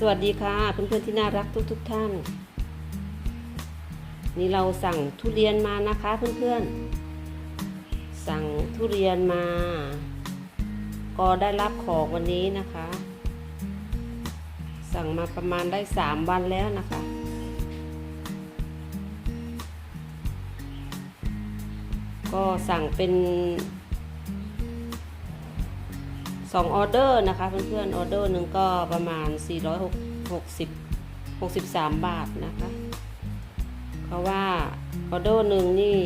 สวัสดีค่ะเพื่อนๆที่น่ารักทุกๆทท่าน นี่เราสั่งทุเรียนมานะคะเพื่อนๆ สั่งทุเรียนมา ก็ได้รับของวันนี้นะคะ สั่งมาประมาณได้สามวันแล้วนะคะ ก็สั่งเป็น สองออเดอร์นะคะ เพื่อนๆออเดอร์หนึ่งก็ประมาณ 460 63 บาทนะคะเพราะว่าออเดอร์หนึ่งนี่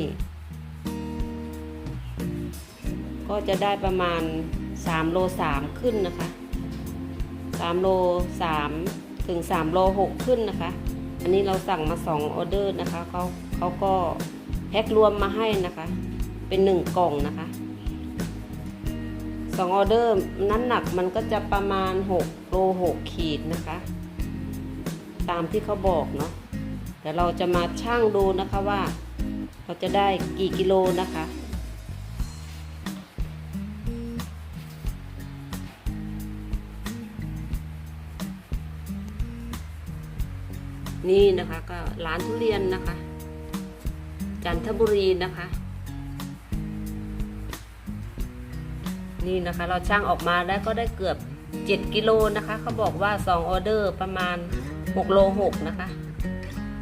ก็จะได้ประมาณ 3 โล 3 ขึ้นนะคะ 3 โล 3 ถึง 3 โล 6 ขึ้นนะคะ อันนี้เราสั่งมา 2 ออเดอร์นะคะเขาเขาก็แพ็ครวมมาให้นะคะ เป็น 1 กล่องนะคะ สองออเดอร์น้ำหนักมันก็จะประมาณ6โล6ขีดนะคะ ตามที่เขาบอกเนาะเดี๋ยวเราจะมาชั่งดูนะคะว่า เราจะได้กี่กิโลนะคะนี่นะคะก็ร้านทุเรียนนะคะ จันทบุรีนะคะ นี่นะคะเราช่างออกมาแล้วก็ได้เกือบ 7 กิโลนะคะเขาบอกว่า 2 ออเดอร์ประมาณ6โล6นะคะ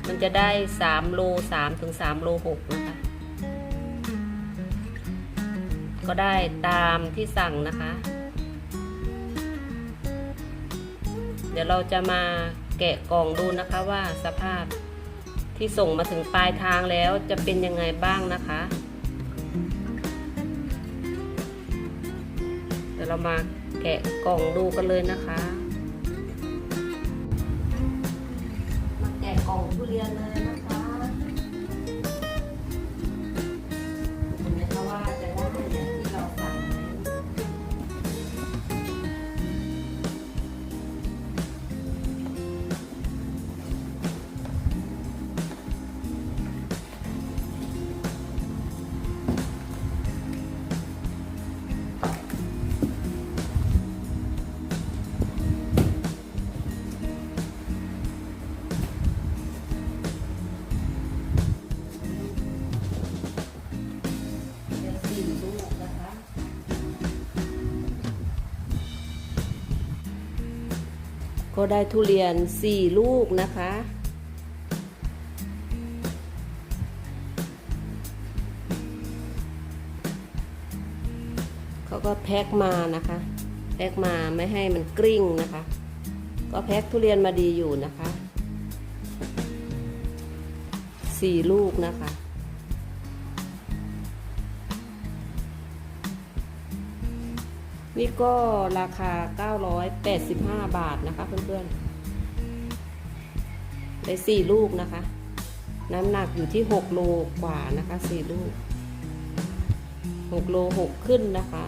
มันจะได้ 3 โล3ถึง3โล6นะคะ ก็ได้ตามที่สั่งนะคะ เดี๋ยวเราจะมาแกะกล่องดูนะคะว่าสภาพที่ส่งมาถึงปลายทางแล้วจะเป็นยังไงบ้างนะคะ ยวเรามาแกะกล่องดูกันเลยนะคะ มาแกะกล่องทุเรียนเลยนะคะ ก็ได้ทุเรียนสี่ลูกนะคะ เขาก็แพ็คมานะคะ แพ็คมาไม่ให้มันกริ้งนะคะ ก็แพ็คทุเรียนมาดีอยู่นะคะสี่ลูกนะคะ นี่ก็ราคา 985 บาทนะคะเพื่อนๆ ได้ 4 ลูกนะคะ น้ำหนักอยู่ที่ 6 โลกว่านะคะ 4 ลูก 6 โล 6 ขึ้นนะคะ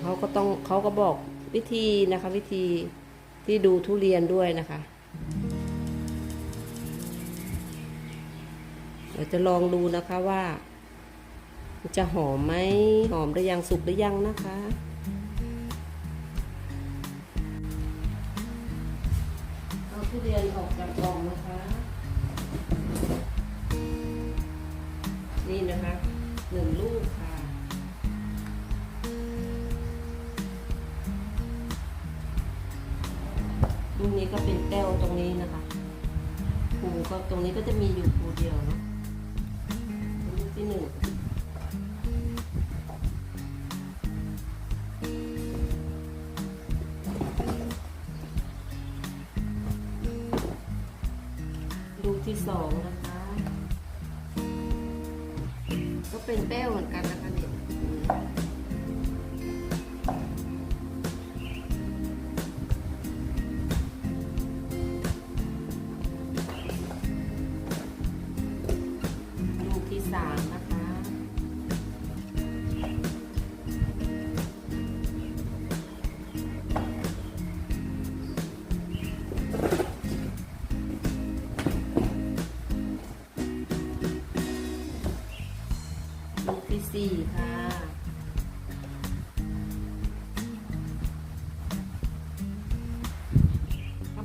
เขาก็ต้องเขาก็บอกวิธีนะคะวิธีที่ดูทุเรียนด้วยนะคะ เดี๋ยวจะลองดูนะคะว่า จะหอมไหมหอมหรือยังสุกหรือยังนะคะ เอาทุเรียนออกจากกล่องนะคะ นี่นะคะหนึ่งลูกค่ะ ลูกนี้ก็เป็นแต้วตรงนี้นะคะภูก็ตรงนี้ก็จะมีอยู่ภูเดียวเนาะลูกที่หนึ่ง ที่สองนะคะ ก็เป็นแป้วเหมือนกันนะคะ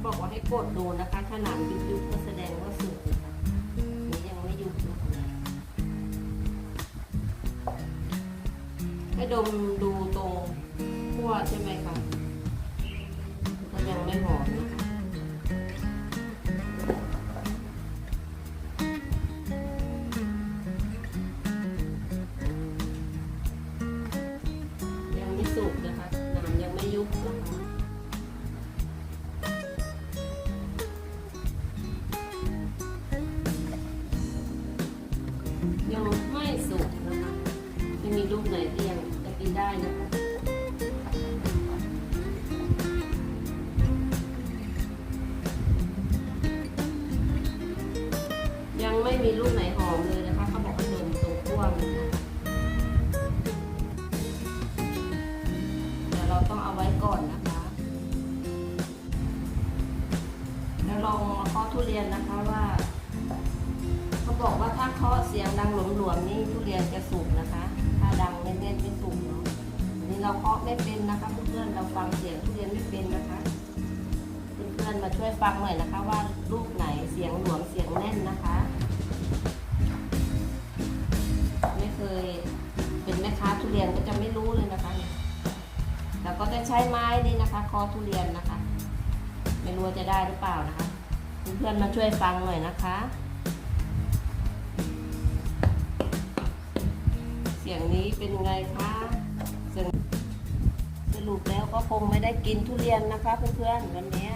บอกว่าให้กดดูนะคะ ถ้าหนังยุบๆก็แสดงว่าสุดนี่ยังไม่ยุบนะคะให้ดมดูตรงขั้วใช่ไหมคะ มีลูกไหนหอมเลยนะคะเขาบอกให้ดมตรงขั้วมันนะคะเดี๋ยวเราต้องเอาไว้ก่อนนะคะ แล้วลองเคาะทุเรียนนะคะว่าเขาบอกว่าถ้าเคาะเสียงดังหลวมๆนี่ทุเรียนจะสุกนะคะ ถ้าดังเน้นๆไม่สุกเนาะนนี้เราเคาะไม่เป็นนะคะเพื่อนๆเราฟังเสียงทุเรียนไม่เป็นนะคะเพื่อนๆมาช่วยฟังหน่อยนะคะว่าลูกไหนเสียงหลวมเสียงแน่นนะคะ ยเป็นแม่ค้าทุเรียนก็จะไม่รู้เลยนะคะเนี่ยเราก็จะใช้ไม้นี่นะคะ คอทุเรียนนะคะ ไม่รู้ว่าจะได้หรือเปล่านะคะ เพื่อนๆมาช่วยฟังหน่อยนะคะ เสียงนี้เป็นไงคะสรุปแล้วก็คงไม่ได้กินทุเรียนนะคะ เพื่อนๆวันนี้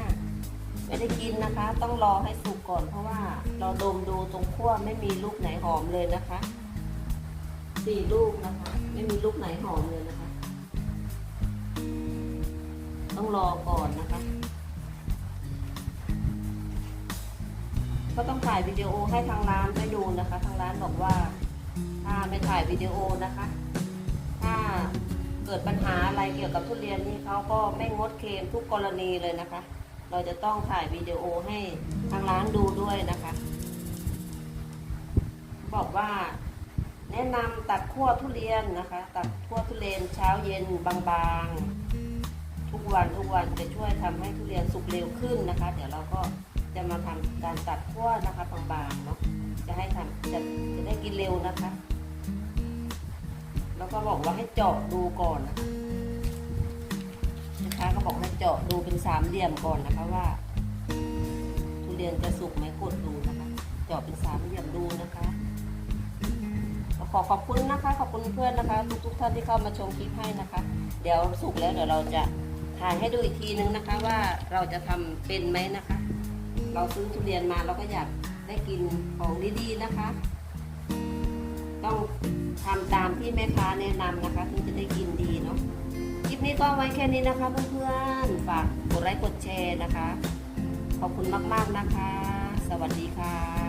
ไม่ได้กินนะคะ ต้องรอให้สุกก่อนเพราะว่าเราดมดูตรงขั้วไม่มีลูกไหนหอมเลยนะคะ สี่ลูกนะคะ ไม่มีลูกไหนหอมเลยนะคะ ต้องรอก่อนนะคะ ก็ต้องถ่ายวิดีโอให้ทางร้านไปดูนะคะ ทางร้านบอกว่า ถ้าไม่ถ่ายวิดีโอนะคะ ถ้าเกิดปัญหาอะไรเกี่ยวกับทุเรียนนี่เขาก็ไม่งดเคลมทุกกรณีเลยนะคะ เราจะต้องถ่ายวิดีโอให้ทางร้านดูด้วยนะคะ บอกว่า แนะนำตัดขั้วทุเรียนนะคะ ตัดขั้วทุเรียนเช้าเย็นบางๆ ทุกวันทุกวันจะช่วยทำให้ทุเรียนสุกเร็วขึ้นนะคะ เดี๋ยวเราก็จะมาทำการตัดขั้วนะคะบางๆเนาะจะให้ทำจะจะได้กินเร็วนะคะ แล้วก็บอกว่าให้เจาะดูก่อนนะคะนะคะก็บอกให้เจาะดูเป็นสามเหลี่ยมก่อนนะคะว่า ทุเรียนจะสุกไหมกดดูนะคะ เจาะเป็นสามเหลี่ยมดู ขอขอบคุณนะคะ ขอบคุณเพื่อนนะคะทุกทุกๆท่านที่เข้ามาชมคลิปให้นะคะ เดี๋ยวสุกแล้วเดี๋ยวเราจะถ่ายให้ดูอีกทีนึงนะคะ ว่าเราจะทำเป็นไหมนะคะ เราซื้อทุเรียนมาเราก็อยากได้กินของดีๆนะคะ ต้องทำตามที่แม่ค้าแนะนำนะคะถึงจะได้กินดีเนาะคลิปนี้ก็ไว้แค่นี้นะคะ เพื่อนๆฝากกดไลค์กดแชร์นะคะ ขอบคุณมากๆนะคะ สวัสดีค่ะ